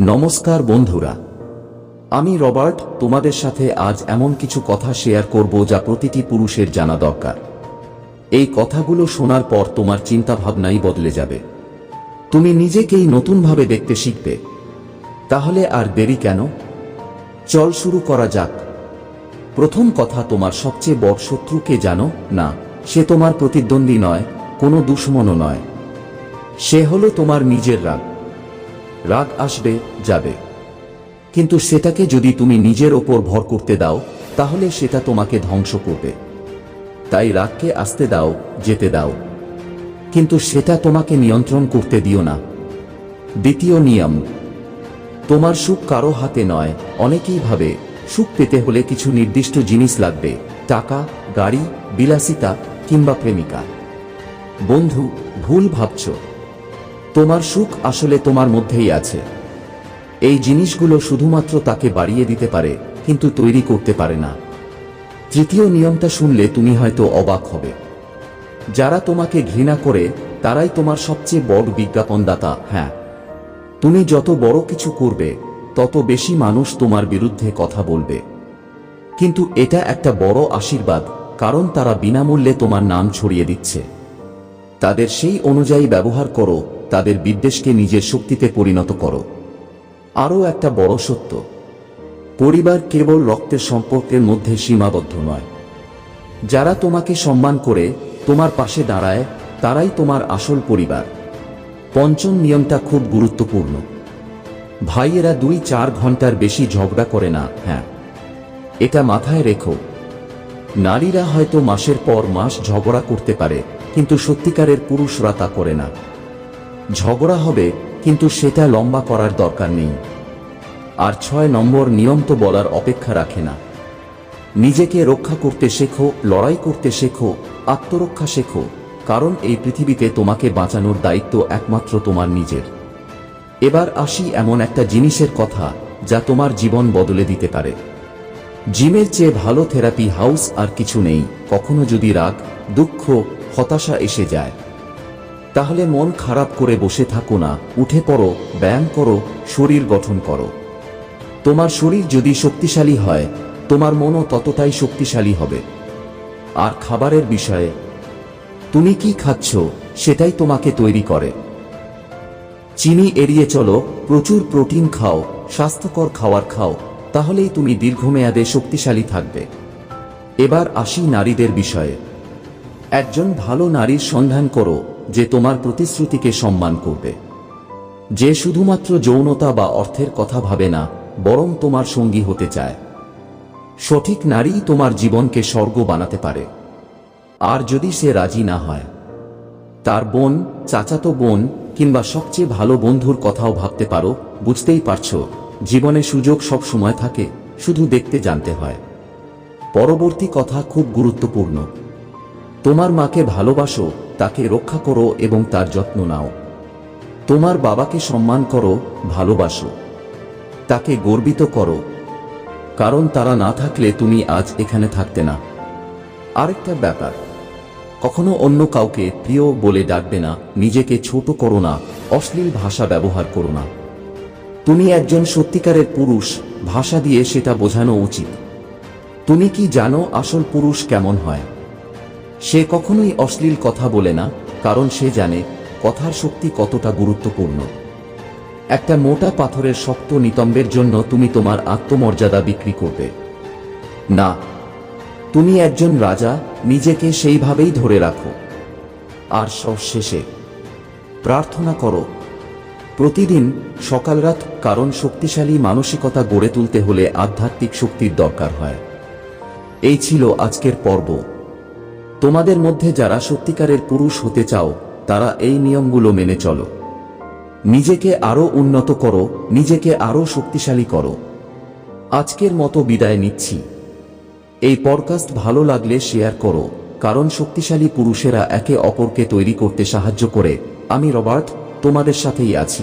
নমস্কার বন্ধুরা, আমি রবার্ট, তোমাদের সাথে আজ এমন কিছু কথা শেয়ার করব যা প্রতিটি পুরুষের জানা দরকার। এই কথাগুলো শোনার পর তোমার চিন্তাভাবনাই বদলে যাবে। তুমি নিজেকেই নতুনভাবে দেখতে শিখবে। তাহলে আর দেরি কেন? চল শুরু করা যাক। প্রথম কথা তোমার সবচেয়ে বড় শত্রুকে জানো? না, সে তোমার প্রতিদ্বন্দ্বী নয়, কোনো দুশ্মনও নয়। সে হলো তোমার নিজের রাগ। রাগ আসবে, যাবে। কিন্তু সেটাকে যদি তুমি নিজের ওপর ভর করতে দাও, তাহলে সেটা তোমাকে ধ্বংস করবে। তাই রাগকে আসতে দাও, যেতে দাও। কিন্তু সেটা তোমাকে নিয়ন্ত্রণ করতে দিও না। দ্বিতীয় নিয়ম, তোমার সুখ কারও হাতে নয়, অনেকেই ভাবে, সুখ পেতে হলে কিছু নির্দিষ্ট জিনিস লাগবে, টাকা, গাড়ি, বিলাসিতা কিংবা প্রেমিকা। বন্ধু, ভুল ভাবছ। তোমার সুখ আসলে তোমার মধ্যেই আছে। এই জিনিসগুলো শুধুমাত্র তাকে বাড়িয়ে দিতে পারে, কিন্তু তৈরি করতে পারে না। তৃতীয় নিয়মটা শুনলে তুমি হয়তো অবাক হবে। যারা তোমাকে ঘৃণা করে, তারাই তোমার সবচেয়ে বড় বিজ্ঞাপনদাতা হ্যাঁ। তুমি যত বড় কিছু করবে, তত বেশি মানুষ তোমার বিরুদ্ধে কথা বলবে। কিন্তু এটা একটা বড় আশীর্বাদ, কারণ তারা বিনামূল্যে তোমার নাম ছড়িয়ে দিচ্ছে। তাদের সেই অনুযায়ী ব্যবহার করো তাদের বিদ্বেষকে নিজের শক্তিতে পরিণত করো। আরও একটা বড় সত্য, পরিবার কেবল রক্তের সম্পর্কের মধ্যে সীমাবদ্ধ নয়। যারা তোমাকে সম্মান করে, তোমার পাশে দাঁড়ায়, তারাই তোমার আসল পরিবার। পঞ্চম নিয়মটা খুব গুরুত্বপূর্ণ। ভাইয়েরা দুই চার ঘণ্টার বেশি ঝগড়া করে না হ্যাঁ। এটা মাথায় রেখো। নারীরা হয়তো মাসের পর মাস ঝগড়া করতে পারে, কিন্তু সত্যিকারের পুরুষরা তা করে না। ঝগড়া হবে, কিন্তু সেটা লম্বা করার দরকার নেই। আর ছয় নম্বর নিয়ম তো বলার অপেক্ষা রাখে না। নিজেকে রক্ষা করতে শেখো, লড়াই করতে শেখো, আত্মরক্ষা শেখো, কারণ এই পৃথিবীতে তোমাকে বাঁচানোর দায়িত্ব একমাত্র তোমার নিজের। এবার আসি এমন একটা জিনিসের কথা, যা তোমার জীবন বদলে দিতে পারে। জিমের চেয়ে ভালো থেরাপি হাউস আর কিছু নেই, কখনো যদি রাগ, দুঃখ, হতাশা এসে যায়। তাহলে মন খারাপ করে বসে থাকো না, উঠে পড়ো, ব্যায়াম করো, শরীর গঠন করো। তোমার শরীর যদি শক্তিশালী হয়, তোমার মনও ততটাই শক্তিশালী হবে। আর খাবারের বিষয়ে, তুমি কি খাচ্ছ, সেটাই তোমাকে তৈরি করে। চিনি এড়িয়ে চলো, প্রচুর প্রোটিন খাও, স্বাস্থ্যকর খাবার খাও, তাহলেই তুমি দীর্ঘমেয়াদে শক্তিশালী থাকবে। এবার আসি নারীদের বিষয়ে। একজন ভালো নারীর সন্ধান করো যে তোমার প্রতিশ্রুতিকে সম্মান করবে। যে শুধুমাত্র যৌনতা বা অর্থের কথা ভাবে না, বরং তোমার সঙ্গী হতে চায়। সঠিক নারী তোমার জীবনকে স্বর্গ বানাতে পারে। আর যদি সে রাজি না হয়, তার বোন, চাচাতো বোন, কিংবা সবচেয়ে ভালো বন্ধুর কথাও ভাবতে পারো, বুঝতেই পারছ, জীবনে সুযোগ সব সময় থাকে, শুধু দেখতে জানতে হয়। পরবর্তী কথা খুব গুরুত্বপূর্ণ। তোমার মাকে ভালোবাসো তাকে রক্ষা করো এবং তার যত্ন নাও। তোমার বাবাকে সম্মান করো, ভালোবাসো। তাকে গর্বিত করো। কারণ তারা না থাকলে তুমি আজ এখানে থাকতে না। আরেকটা ব্যাপার, কখনো অন্য কাউকে প্রিয় বলে ডাকবে না, নিজেকে ছোট করো না, অশ্লীল ভাষা ব্যবহার করো না। তুমি একজন সত্যিকারের পুরুষ, ভাষা দিয়ে সেটা বোঝানো উচিত। তুমি কি জানো আসল পুরুষ কেমন হয়? সে কখনোই অশ্লীল কথা বলে না, কারণ সে জানে কথার শক্তি কতটা গুরুত্বপূর্ণ। একটা মোটা পাথরের শক্ত নিতম্বের জন্য তুমি তোমার আত্মমর্যাদা বিক্রি করবে। না, তুমি একজন রাজা, নিজেকে সেইভাবেই ধরে রাখো। আর সব শেষে প্রার্থনা করো, প্রতিদিন সকাল রাত কারণ শক্তিশালী মানসিকতা গড়ে তুলতে হলে আধ্যাত্মিক শক্তির দরকার হয়। এই ছিল আজকের পর্ব। তোমাদের মধ্যে যারা সত্যিকারের পুরুষ হতে চাও, তারা এই নিয়মগুলো মেনে চলো। নিজেকে আরও উন্নত করো, নিজেকে আরও শক্তিশালী করো। আজকের মতো বিদায় নিচ্ছি। এই পডকাস্ট ভালো লাগলে শেয়ার করো, কারণ শক্তিশালী পুরুষেরা একে অপরকে তৈরি করতে সাহায্য করে। আমি রবার্ট, তোমাদের সাথেই আছি।